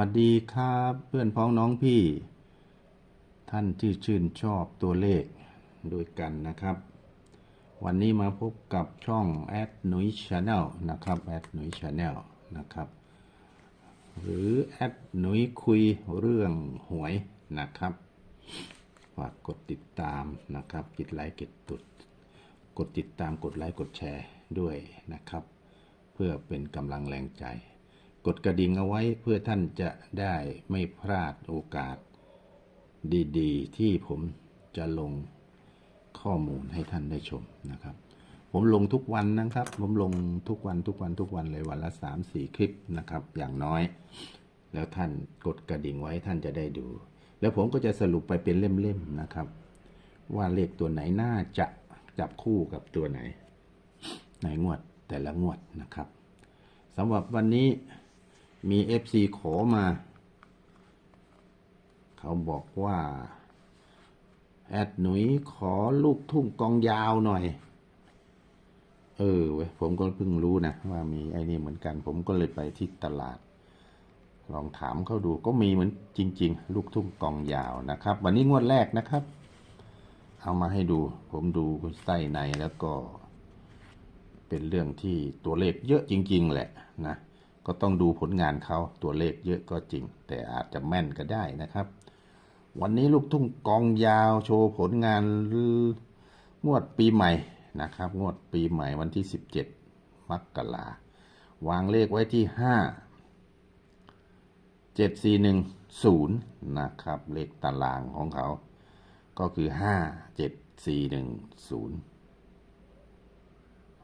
วัสดีครับเพื่อนพ้องน้องพี่ ท่านที่ชื่นชอบตัวเลขด้วยกันนะครับ วันนี้มาพบกับช่องแอดหนุยชาแนลนะครับแอดหนุยชาแนลนะครับ หรือแอดหนุยคุยเรื่องหวยนะครับฝากกดติดตามนะครับกดไลค์กดตุดกดติดตามกดไลค์กดแชร์ด้วยนะครับ เพื่อเป็นกำลังแรงใจ กดกระดิ่งเอาไว้เพื่อท่านจะได้ไม่พลาดโอกาส ดีๆ ที่ผมจะลงข้อมูลให้ท่านได้ชมนะครับ ผมลงทุกวันนะครับ ผมลงทุกวันทุกวันทุกวันเลยวันละสามสี่คลิปนะครับ อย่างน้อย แล้วท่านกดกระดิ่งไว้ท่านจะได้ดู แล้วผมก็จะสรุปไปเป็นเล่มๆนะครับ ว่าเลขตัวไหนน่าจะจับคู่กับตัวไหนในงวดแต่ละงวดนะครับสำหรับวันนี้ มี FC ขอมา เขาบอกว่า แอดหนุยขอลูกทุ่งกองยาวหน่อย เออเว้ยผมก็เพิ่งรู้นะ ว่ามีไอ้นี่เหมือนกัน ผมก็เลยไปที่ตลาด ลองถามเขาดูก็มีเหมือนจริง ๆ ลูกทุ่งกองยาวนะครับ วันนี้งวดแรกนะครับ เอามาให้ดู ผมดูไส้ในแล้วก็ เป็นเรื่องที่ตัวเลขเยอะจริง ๆ แหละนะ ก็ต้องดูผลงานเขาตัวเลขเยอะก็จริง แต่อาจจะแม่นก็ได้นะครับ วันนี้ลูกทุ่งกองยาวโชว์ผลงานงวดปีใหม่นะครับ งวดปีใหม่วันที่ 17มกราวางเลขไว้ที่ 5 7410 นะครับ เลขตารางของเขา ก็คือ 57410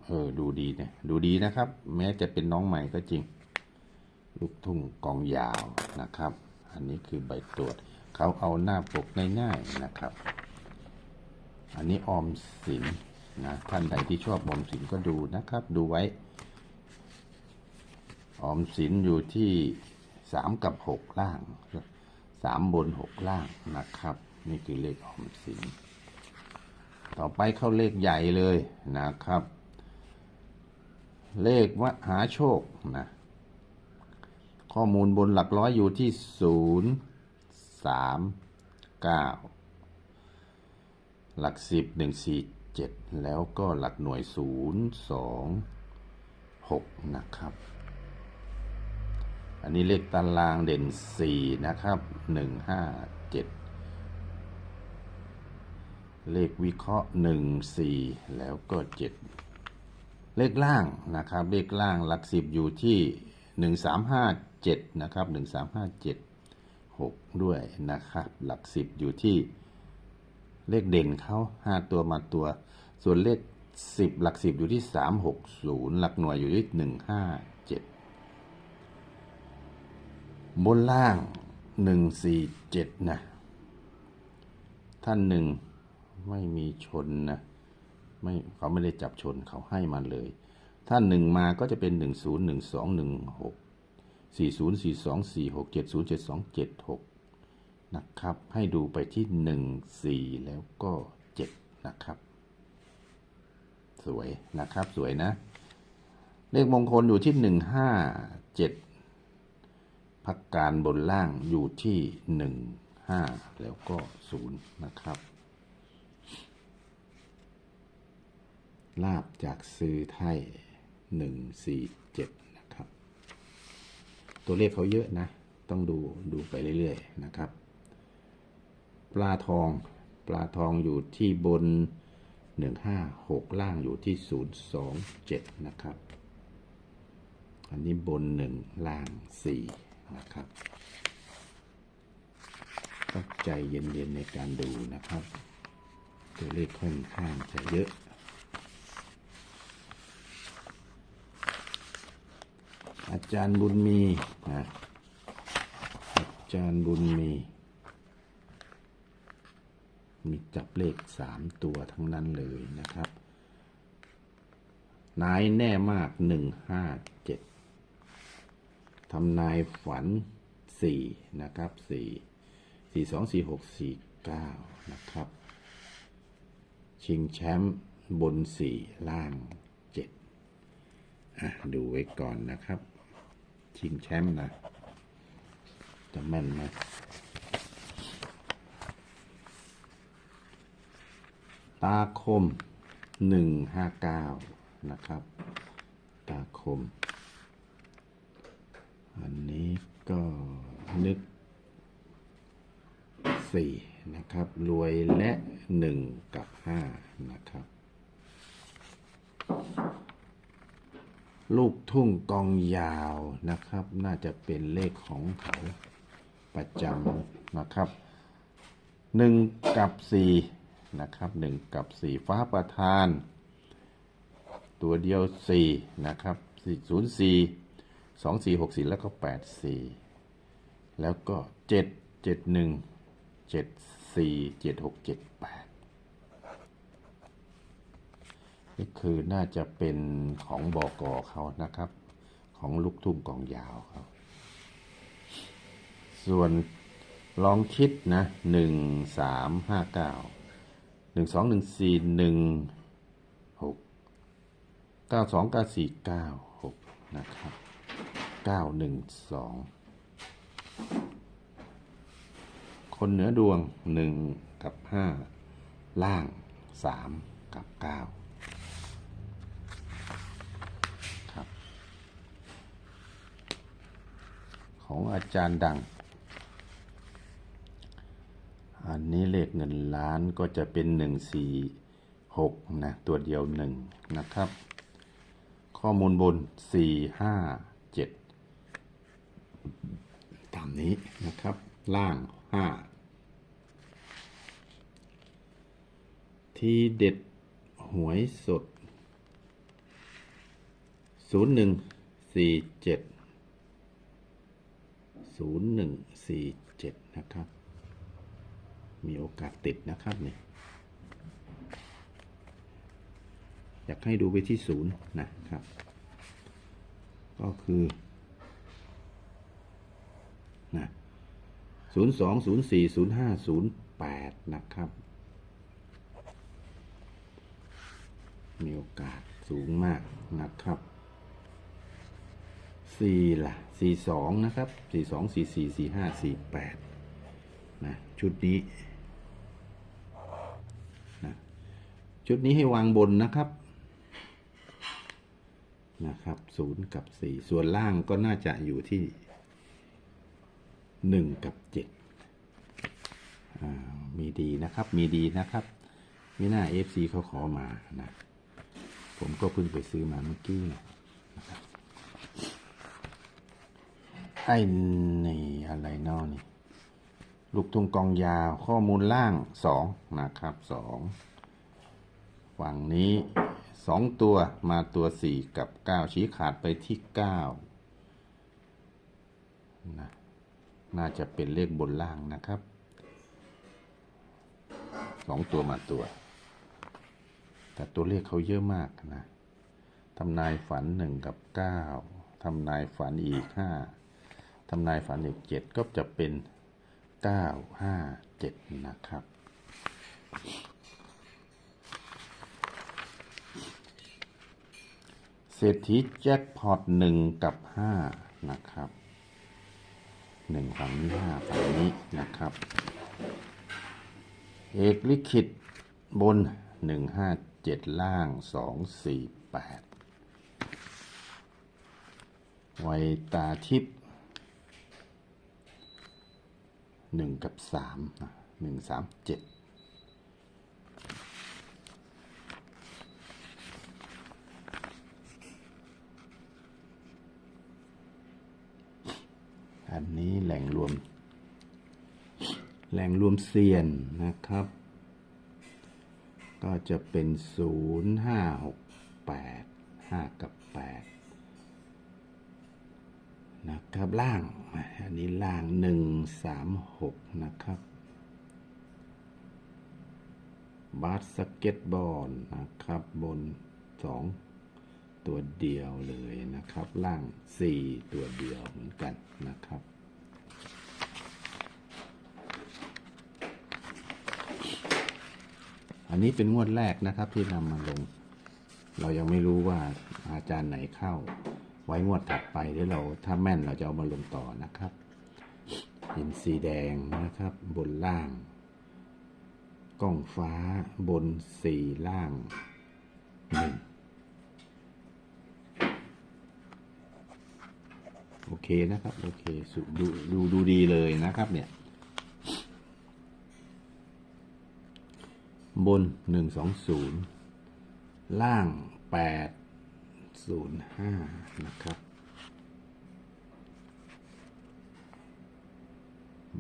เออดูดีเนี่ยดูดีนะครับ แม้จะเป็นน้องใหม่ก็จริง ลูกทุ่งกองยาวนะครับ อันนี้คือใบตรวจเขาเอาหน้าปกง่ายๆนะครับ อันนี้ออมสินนะท่านใดที่ชอบออมสินก็ดูนะครับ ดูไว้ ออมสินอยู่ที่สามกับหกล่างสามบนหกล่างนะครับ นี่คือเลขออมสิน ต่อไปเข้าเลขใหญ่เลยนะครับ เลขมหาโชคนะ ข้อมูลบนหลักร้อยอยู่ที่ศูนย์สามเก้าหลักสิบหนึ่งสี่เจ็ดแล้วก็หลักหน่วยศูนย์สองหกนะครับ อันนี้เลขตารางเด่นสี่นะครับหนึ่งห้าเจ็ดเลขวิเคราะห์หนึ่งสี่แล้วก็เจ็ดเลขล่างนะครับ เลขล่างหลักสิบอยู่ที่หนึ่งสามห้า เจ็ดนะครับหนึ่งสามห้าเจ็ดหกด้วยนะครับ หลักสิบอยู่ที่เลขเด่นเขาห้าตัวมาตัว ส่วนเลขสิบหลักสิบอยู่ที่สามหกศูนย์หลักหน่วยอยู่ที่หนึ่งห้าเจ็ดบนล่างหนึ่งสี่เจ็ดนะ ท่านหนึ่งไม่มีชนนะไม่เขาไม่ได้จับชนเขาให้มาเลย ถ้าหนึ่งมาก็จะเป็นหนึ่งศูนย์หนึ่งสองหนึ่งหก 40424670272726 นะครับ ให้ดูไปที่ 1 4 แล้วก็ 7 นะครับ สวยนะครับสวยนะ เลขมงคลอยู่ที่ 157 พักการบนล่างอยู่ที่ 15 แล้วก็ 0 นะครับลาบจากซื้อไทย147 ตัวเลขเขาเยอะนะ ต้องดูดูไปเรื่อยๆนะครับ ปลาทองปลาทองอยู่ที่บนหนึ่งห้าหกล่างอยู่ที่ศูนย์สองเจ็ดนะครับ อันนี้บนหนึ่งล่างสี่นะครับต้องใจเย็นๆในการดูนะครับ ตัวเลขค่อนข้างจะเยอะ อาจารย์บุญมีนะอาจารย์บุญมี มีจับเลขสามตัวทั้งนั้นเลยนะครับ นายแน่มากหนึ่งห้าเจ็ดทำนายฝันสี่นะครับสี่สี่สองสี่หกสี่เก้านะครับ ชิงแชมป์บนสี่ล่างเจ็ดดูไว้ก่อนนะครับ ชิงแชมป์นะ จะแม่นไหมตาคมหนึ่งห้าเก้านะครับ ตาคม อันนี้ก็นึกสี่นะครับ รวยและหนึ่งกับห้านะครับ ลูกทุ่งกองยาวนะครับ น่าจะเป็นเลขของเขาประจำนะครับหนึ่งกับสี่นะครับหนึ่งกับสี่ฟ้าประธาน ตัวเดียวสี่นะครับสี่ศูนย์สี่สองสี่หกสี่แล้วก็แปดสี่แล้วก็เจ็ดเจ็ดหนึ่งเจ็ดสี่เจ็ดหกเจ็ดแปด นี่คือน่าจะเป็นของบอกอเขานะครับ ของลูกทุ่งกองยาวเขาส่วนลองคิดนะหนึ่งสามห้าเก้าหนึ่งสองหนึ่งสี่หนึ่งหกเก้าสองเก้าสี่เก้าหกนะครับเก้าหนึ่งสองคนเหนือดวงหนึ่งกับห้าล่างสามกับเก้า ครับ ของอาจารย์ดัง อันนี้เลขเงินล้านก็จะเป็นหนึ่งสี่หกนะ ตัวเดียวหนึ่งนะครับ ข้อมูลบนสี่ห้าเจ็ดตามนี้นะครับ ล่างห้าทีเด็ดหวยสดศู นย์หนึ่งสี่เจ็ดศูนย์หนึ่งสี่เจ็ดนะครับ มีโอกาสติดนะครับเนี่ยอยากให้ดูไปที่ศูนย์นะครับ ก็คือนะศูนย์สองศูนย์สี่ศูนย์ห้าศูนย์แปดนะครับ มีโอกาสสูงมากนะครับ สี่ล่ะสี่สองนะครับสี่สองสี่สี่สี่ห้าสี่แปดนะชุดนี้นะชุดนี้ให้วางบนนะครับนะครับศูนย์กับสี่ส่วนล่างก็น่าจะอยู่ที่หนึ่งกับเจ็ดอ่ามีดีนะครับ มีดีนะครับไมีหน้าเอฟซีเขาขอมานะ ผมก็เพิ่งไปซื้อมาเมื่อกี้นะครับ ไอ้นี่อะไรนอนี่ ลูกทุ่งกองยาวข้อมูลล่างสองนะครับสองฝั่งนี้สองตัวมาตัวสี่กับเก้าชี้ขาดไปที่เก้านะน่าจะเป็นเลขบนล่างนะครับสองตัวมาตัว แต่ตัวเลขเขาเยอะมากนะทำนายฝันหนึ่งกับเก้าทำนายฝันอีกห้า ทำนายฝันอีกเจ็ดก็จะเป็นเก้าห้าเจ็ดนะครับ เศรษฐีแจ็คพอตหนึ่งกับห้านะครับหนึ่งฝั่งนี้ห้าฝั่งนี้นะครับ เอกลิขิตบนหนึ่งห้าเจ็ดล่างสองสี่แปดไวตาทิพย์ หนึ่งกับสามหนึ่งสามเจ็ดอันนี้แหล่งรวม แหล่งรวมเซียนนะครับ ก็จะเป็นศูนย์ห้าหกแปดห้ากับแปด นะครับล่างอันนี้ล่างหนึ่งสามหกนะครับบาสสเก็ตบอลนะครับบนสองตัวเดียวเลยนะครับ ล่างสี่ตัวเดียวเหมือนกันนะครับอันนี้เป็นงวดแรกนะครับที่นำมาลง เรายังไม่รู้ว่าอาจารย์ไหนเข้า ว้งวดถัดไปเดี๋ยวเราถ้าแม่นเราจะเอามาลงต่อนะครับหินสีแดงนะครับ บนล่างกล้องฟ้าบนสี่ล่างหนึ่งโอเคนะครับ โอเคสุดูดูดูดีเลยนะครับเนี่ย บนหนึ่งสองศูนย์ล่างแปด ศูนย์ห้านะครับ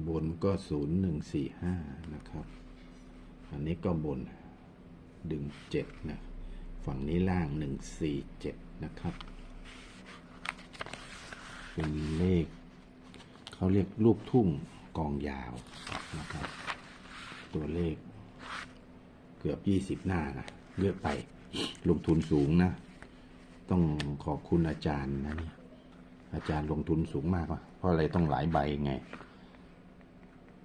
บนก็ศูนย์หนึ่งสี่ห้านะครับ อันนี้ก็บนดึงเจ็ดนะ ฝั่งนี้ล่างหนึ่งสี่เจ็ดนะครับ เป็นเลข เขาเรียกลูกทุ่งกองยาวนะครับ ตัวเลขเกือบยี่สิบหน้านะ เยอะไป ลงทุนสูงนะ ต้องขอบคุณอาจารย์นะเนี่ยอาจารย์ลงทุนสูงมากวะเพราะอะไรต้องหลายใบไง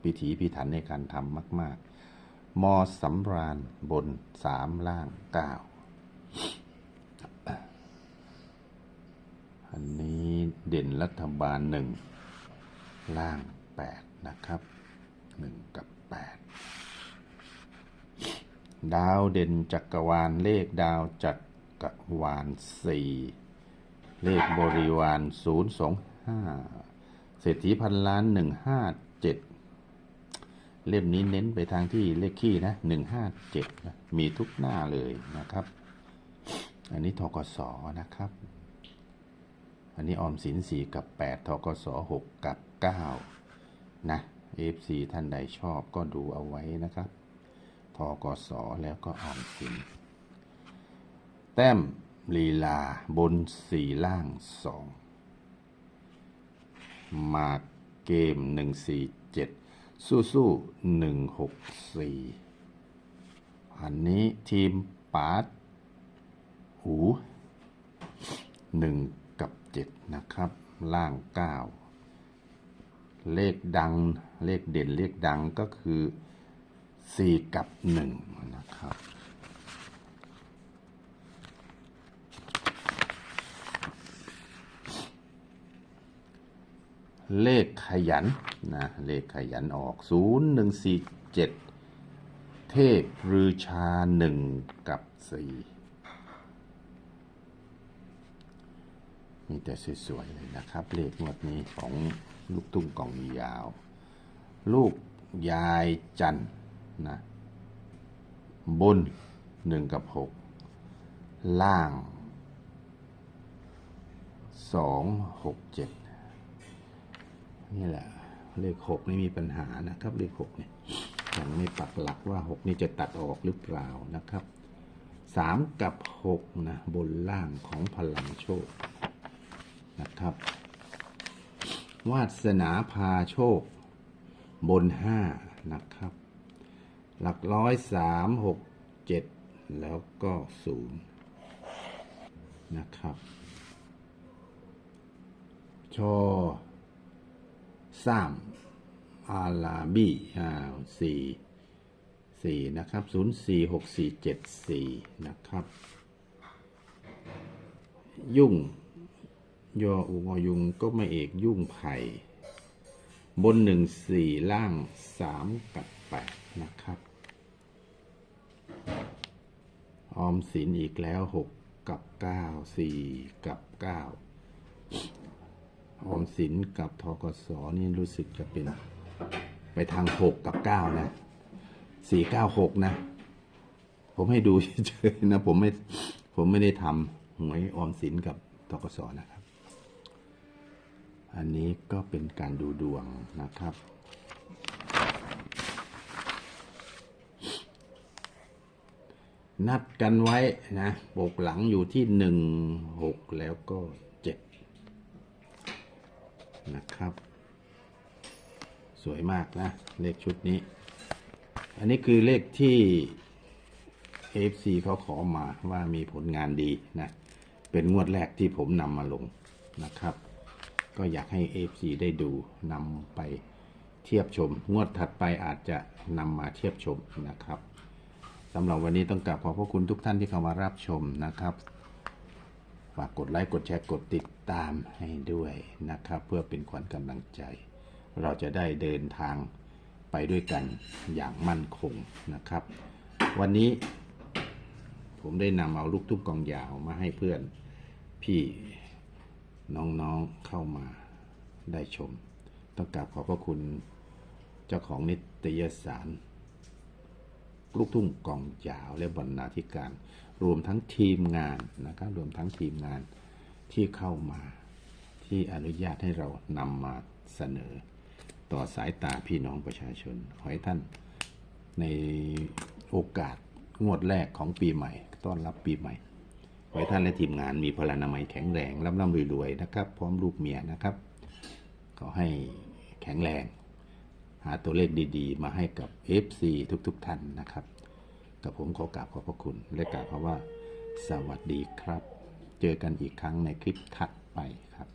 พิถีพิถันในการทำมาก ๆ มอสำราญบนสามล่างเก้าอันนี้เด่นรัฐบาลหนึ่งล่างแปดนะครับหนึ่งกับแปดดาวเด่นจักรวาลเลขดาวจัก รวาลสี่เลขบริวารศูนย์สองห้าเศรษฐีพันล้านหนึ่งห้าเจ็ดเล่มนี้เน้นไปทางที่เลขขี้นะหนึ่งห้าเจ็ดมีทุกหน้าเลยนะครับ อันนี้ทกสนะครับ อันนี้ออมสินสี่กับแปดทกสหกกับเก้านะเอฟซีท่านใดชอบก็ดูเอาไว้นะครับทกสแล้วก็ออมสิน แต้มลีลาบนสี่ล่างสองมาเกมหนึ่งสี่เจ็ดสู้สู้หนึ่งหกสี่อันนี้ทีมปาดหูหนึ่งกับเจ็ดนะครับ ล่างเก้าเลขดังเลขเด่นเลขดังก็คือสี่กับหนึ่งนะครับ เลขขยันนะเลขขยันออก 0 1 4 7 เทพรือชา 1 กับ 4 มีแต่สวยๆเลยนะครับ เลขงวดนี้ของลูกตุ้งกล่องยาว ลูกยายจันนะบน 1 กับ 6 ล่าง 2 6 7 นี่แหละ เลขหกนี่มีปัญหานะครับ เลขหกเนี่ยยังไม่ปักหลักว่าหกนี่จะตัดออกหรือเปล่านะครับสามกับหกนะบนล่างของพลังโชคนะครับ วาสนาพาโชค บนห้านะครับ หลักร้อยสามหกเจ็ดแล้วก็ศูนย์นะครับชอ สามอาลาบีอ่าสี่สี่นะครับศูนย์สี่หกสี่เจ็ดสี่นะครับ ยุ่งยออุงอยุงก็ไม่เอกยุ่งไผ่บนหนึ่งสี่ล่างสามกับแปดนะครับ ออมสินอีกแล้วหกกับเก้าสี่กับเก้า ออมสินกับทกสนี่รู้สึกจะเป็นไปทางหกกับเก้านะสี่เก้าหกนะ ผมให้ดูเฉยๆนะ ผมไม่ผมไม่ได้ทำหวยออมสินกับทกสนะครับ อันนี้ก็เป็นการดูดวงนะครับนัดกันไว้นะ ปกหลังอยู่ที่หนึ่งหกแล้วก็ นะครับ สวยมากนะ เลขชุดนี้ อันนี้คือเลขที่ AFC เขาขอมาว่ามีผลงานดีนะ เป็นงวดแรกที่ผมนำมาลงนะครับ ก็อยากให้ AFC ได้ดูนำไปเทียบชม งวดถัดไปอาจจะนำมาเทียบชมนะครับสำหรับวันนี้ต้องกราบขอบพระคุณทุกท่านที่เข้ามารับชมนะครับ ฝากกดไลค์ กดแชร์ กดติด ตามให้ด้วยนะครับ เพื่อเป็นขวัญกำลังใจ เราจะได้เดินทางไปด้วยกันอย่างมั่นคงนะครับ วันนี้ผมได้นำเอาลูกทุ่งกองยาวมาให้เพื่อนพี่น้องๆเข้ามาได้ชม ต้องกราบขอบพระคุณเจ้าของนิตยสาร ลูกทุ่งกองยาวและบรรณาธิการ รวมทั้งทีมงานนะครับรวมทั้งทีมงาน ที่เข้ามา ที่อนุญาตให้เรานำมาเสนอ ต่อสายตาพี่น้องประชาชน ขอให้ท่านในโอกาสงวดแรกของปีใหม่ ต้อนรับปีใหม่ ขอให้ท่านและทีมงานมีพลานามัยแข็งแรงร่ำร่ำรวยๆนะครับ พร้อมลูกเมียนะครับ ขอให้แข็งแรง หาตัวเลขดีๆ มาให้กับ FC ทุกๆทท่านนะครับ กับผมขอกราบขอบพระคุณ และกล่าวคำว่า สวัสดีครับ เจอกันอีกครั้งในคลิปถัดไปครับ